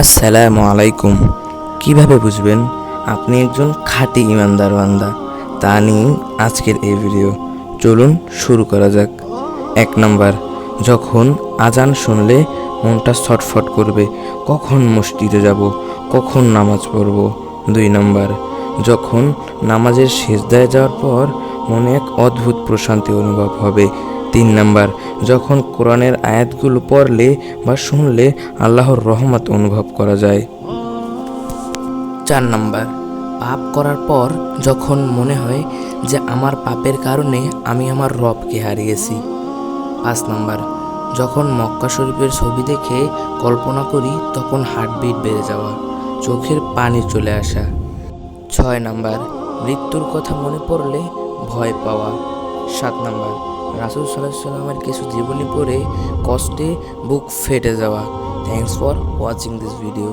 আসসালামু আলাইকুম। কীভাবে বুঝবেন? আপনি একজন খাঁটি ইমানদার বান্দা। তা নিয়ে আজকের এই ভিডিও। চলুন শুরু করা যাক। এক নাম্বার, যখন আজান শুনলে মনটা ছটফট করবে, কখন মসজিদে যাব, কখন নামাজ পড়ব? দুই নাম্বার, যখন নামাজের শেষদায় যাওয়ার পর মনে এক অদ্ভুত প্রশান্তি অনুভব হবে। তিন নাম্বার, যখন কোরআনের আয়াতগুলো পড়লে বা শুনলে আল্লাহর রহমত অনুভব করা যায়। চার নাম্বার, পাপ করার পর যখন মনে হয় যে আমার পাপের কারণে আমি আমার রবকে হারিয়েছি। পাঁচ নাম্বার, যখন মক্কা শরীফের ছবি দেখে কল্পনা করি তখন হার্টবিট বেড়ে যাওয়া, চোখের পানি চলে আসা। ছয় নাম্বার, মৃত্যুর কথা মনে পড়লে ভয় পাওয়া। সাত নাম্বার রাসুল সাল্লাহ সাল্লামের কিছু জীবনী পড়ে কষ্টে বুক ফেটে যাওয়া। Thanks for watching this video